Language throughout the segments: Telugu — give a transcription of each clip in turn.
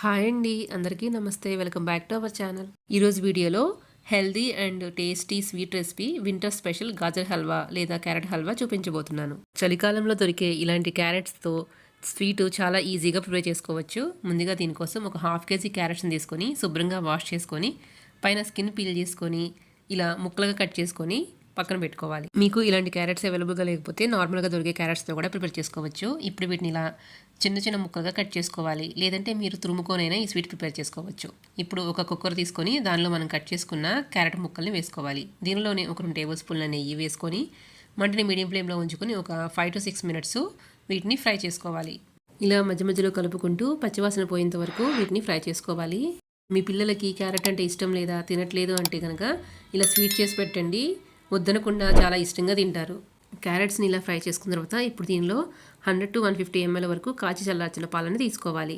హాయ్ అండి అందరికీ నమస్తే. Welcome back to our channel. ఈరోజు వీడియోలో healthy and tasty sweet recipe winter special gajar halwa లేదా క్యారెట్ హల్వా చూపించబోతున్నాను. చలికాలంలో దొరికే ఇలాంటి క్యారెట్స్తో స్వీట్ చాలా ఈజీగా ప్రిపేర్ చేసుకోవచ్చు. ముందుగా దీనికోసం ఒక హాఫ్ కేజీ క్యారెట్స్ని తీసుకొని శుభ్రంగా వాష్ చేసుకొని పైన స్కిన్ పీల్ చేసుకొని ఇలా ముక్కలుగా కట్ చేసుకొని పక్కన పెట్టుకోవాలి. మీకు ఇలాంటి క్యారెట్స్ అవైలబుల్గా లేకపోతే నార్మల్గా దొరికే క్యారెట్స్తో కూడా ప్రిపేర్ చేసుకోవచ్చు. ఇప్పుడు వీటిని ఇలా చిన్న చిన్న ముక్కలుగా కట్ చేసుకోవాలి. లేదంటే మీరు తురుముకోనైనా ఈ స్వీట్ ప్రిపేర్ చేసుకోవచ్చు. ఇప్పుడు ఒక కుక్కర్ తీసుకొని దానిలో మనం కట్ చేసుకున్న క్యారెట్ ముక్కల్ని వేసుకోవాలి. దీనిలోనే ఒక రెండు టేబుల్ స్పూన్ల నెయ్యి వేసుకొని మంటని మీడియం ఫ్లేమ్లో ఉంచుకొని ఒక ఫైవ్ టు సిక్స్ మినిట్స్ వీటిని ఫ్రై చేసుకోవాలి. ఇలా మధ్య మధ్యలో కలుపుకుంటూ పచ్చివాసన పోయేంత వరకు వీటిని ఫ్రై చేసుకోవాలి. మీ పిల్లలకి క్యారెట్ అంటే ఇష్టం లేదా తినట్లేదు అంటే కనుక ఇలా స్వీట్ చేసి పెట్టండి. వద్దనకుండా చాలా ఇష్టంగా తింటారు. క్యారెట్స్ని ఇలా ఫ్రై చేసుకున్న తర్వాత ఇప్పుడు దీనిలో hundred to one fifty ML వరకు కాచి చల్లార్చిన పాలను తీసుకోవాలి.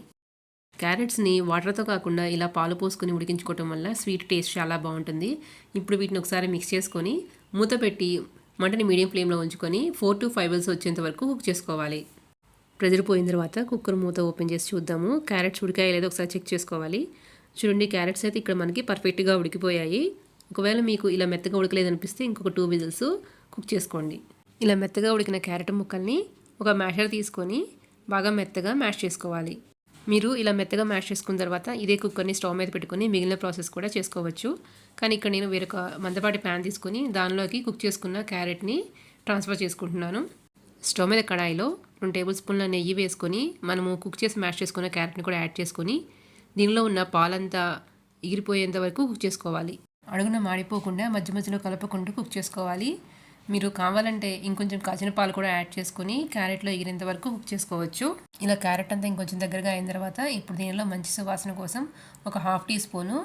క్యారెట్స్ని వాటర్తో కాకుండా ఇలా పాలు పోసుకొని ఉడికించుకోవటం వల్ల స్వీట్ టేస్ట్ చాలా బాగుంటుంది. ఇప్పుడు వీటిని ఒకసారి మిక్స్ చేసుకొని మూత పెట్టి మంటని మీడియం ఫ్లేమ్లో ఉంచుకొని ఫోర్ టు ఫైవ్ విల్స్ వచ్చేంత వరకు కుక్ చేసుకోవాలి. ప్రెజర్ పోయిన తర్వాత కుక్కర్ మూత ఓపెన్ చేసి చూద్దాము. క్యారెట్స్ ఉడికాయ లేదో ఒకసారి చెక్ చేసుకోవాలి. చూడండి క్యారెట్స్ అయితే ఇక్కడ మనకి పర్ఫెక్ట్గా ఉడికిపోయాయి. ఒకవేళ మీకు ఇలా మెత్తగా ఉడకలేదు అనిపిస్తే ఇంకొక టూ విజిల్స్ కుక్ చేసుకోండి. ఇలా మెత్తగా ఉడికిన క్యారెట్ ముక్కల్ని ఒక మ్యాషర్ తీసుకొని బాగా మెత్తగా మ్యాష్ చేసుకోవాలి. మీరు ఇలా మెత్తగా మ్యాష్ చేసుకున్న తర్వాత ఇదే కుక్కర్ని స్టవ్ మీద పెట్టుకొని మిగిలిన ప్రాసెస్ కూడా చేసుకోవచ్చు. కానీ ఇక్కడ నేను వేరొక మందపాటి ప్యాన్ తీసుకొని దానిలోకి కుక్ చేసుకున్న క్యారెట్ని ట్రాన్స్ఫర్ చేసుకుంటున్నాను. స్టవ్ మీద కడాయిలో రెండు టేబుల్ స్పూన్ల నెయ్యి వేసుకొని మనము కుక్ చేసి మ్యాష్ చేసుకున్న క్యారెట్ని కూడా యాడ్ చేసుకొని దీనిలో ఉన్న పాలంతా ఎగిరిపోయేంత వరకు కుక్ చేసుకోవాలి. అడుగున మాడిపోకుండా మధ్య మధ్యలో కలుపుకుంటూ కుక్ చేసుకోవాలి. మీరు కావాలంటే ఇంకొంచెం కాచిన పాలు కూడా యాడ్ చేసుకుని క్యారెట్లో ఎగిరేంత వరకు కుక్ చేసుకోవచ్చు. ఇలా క్యారెట్ అంతా ఇంకొంచెం దగ్గరగా అయిన తర్వాత ఇప్పుడు దీనిలో మంచి సువాసన కోసం ఒక హాఫ్ టీ స్పూను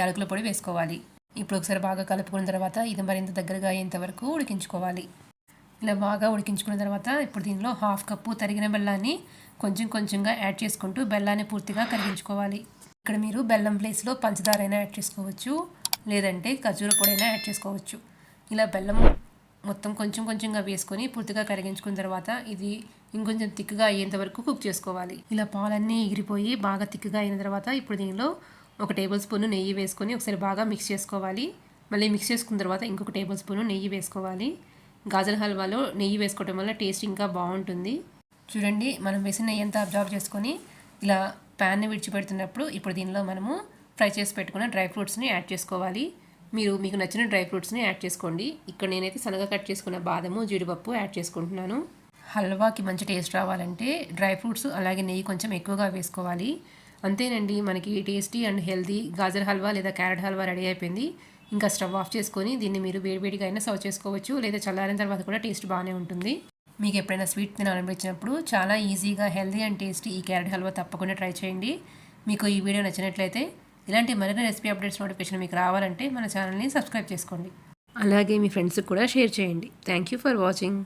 యాలకుల పొడి వేసుకోవాలి. ఇప్పుడు ఒకసారి బాగా కలుపుకున్న తర్వాత ఇది మరింత దగ్గరగా అయ్యేంత వరకు ఉడికించుకోవాలి. ఇలా బాగా ఉడికించుకున్న తర్వాత ఇప్పుడు దీనిలో హాఫ్ కప్పు తరిగిన బెల్లాన్ని కొంచెం కొంచెంగా యాడ్ చేసుకుంటూ బెల్లాన్ని పూర్తిగా కరిగించుకోవాలి. ఇక్కడ మీరు బెల్లం ప్లేస్లో పంచదార అయినా యాడ్ చేసుకోవచ్చు. లేదంటే ఖర్జూర పొడైనా యాడ్ చేసుకోవచ్చు. ఇలా బెల్లం మొత్తం కొంచెం కొంచెంగా వేసుకొని పూర్తిగా కరిగించుకున్న తర్వాత ఇది ఇంకొంచెం తిక్కుగా అయ్యేంత వరకు కుక్ చేసుకోవాలి. ఇలా పాలన్నీ ఎగిరిపోయి బాగా తిక్కుగా అయిన తర్వాత ఇప్పుడు దీనిలో ఒక టేబుల్ స్పూన్ నెయ్యి వేసుకొని ఒకసారి బాగా మిక్స్ చేసుకోవాలి. మళ్ళీ మిక్స్ చేసుకున్న తర్వాత ఇంకొక టేబుల్ స్పూన్ నెయ్యి వేసుకోవాలి. గాజల హల్వాలో నెయ్యి వేసుకోవడం వల్ల టేస్ట్ ఇంకా బాగుంటుంది. చూడండి మనం వేసిన నెయ్యి అంతా అబ్జర్వ్ చేసుకొని ఇలా ప్యాన్ని విడిచిపెడుతున్నప్పుడు ఇప్పుడు దీనిలో మనము ఫ్రై చేసి పెట్టుకున్న డ్రై ఫ్రూట్స్ని యాడ్ చేసుకోవాలి. మీరు మీకు నచ్చిన డ్రై ఫ్రూట్స్ని యాడ్ చేసుకోండి. ఇక్కడ నేనైతే సన్నగా కట్ చేసుకున్న బాదము జీడిపప్పు యాడ్ చేసుకుంటున్నాను. హల్వాకి మంచి టేస్ట్ రావాలంటే డ్రై ఫ్రూట్స్ అలాగే నెయ్యి కొంచెం ఎక్కువగా వేసుకోవాలి. అంతేనండి మనకి tasty and healthy gajar halwa లేదా క్యారెట్ హల్వా రెడీ అయిపోయింది. ఇంకా స్టవ్ ఆఫ్ చేసుకొని దీన్ని మీరు వేడివేడిగా అయినా సర్వ్ చేసుకోవచ్చు లేదా చల్లారిన తర్వాత కూడా టేస్ట్ బాగానే ఉంటుంది. మీకు ఎప్పుడైనా స్వీట్ తినాలనిపించినప్పుడు చాలా ఈజీగా హెల్దీ అండ్ టేస్టీ ఈ క్యారెట్ హల్వా తప్పకుండా ట్రై చేయండి. మీకు ఈ వీడియో నచ్చినట్లయితే ఇలాంటి మరిన్ని రెసిపీ అప్డేట్స్ నోటిఫికేషన్ మీకు రావాలంటే మన ఛానల్ని సబ్స్క్రైబ్ చేసుకోండి. అలాగే మీ ఫ్రెండ్స్కి కూడా షేర్ చేయండి. Thank you for watching.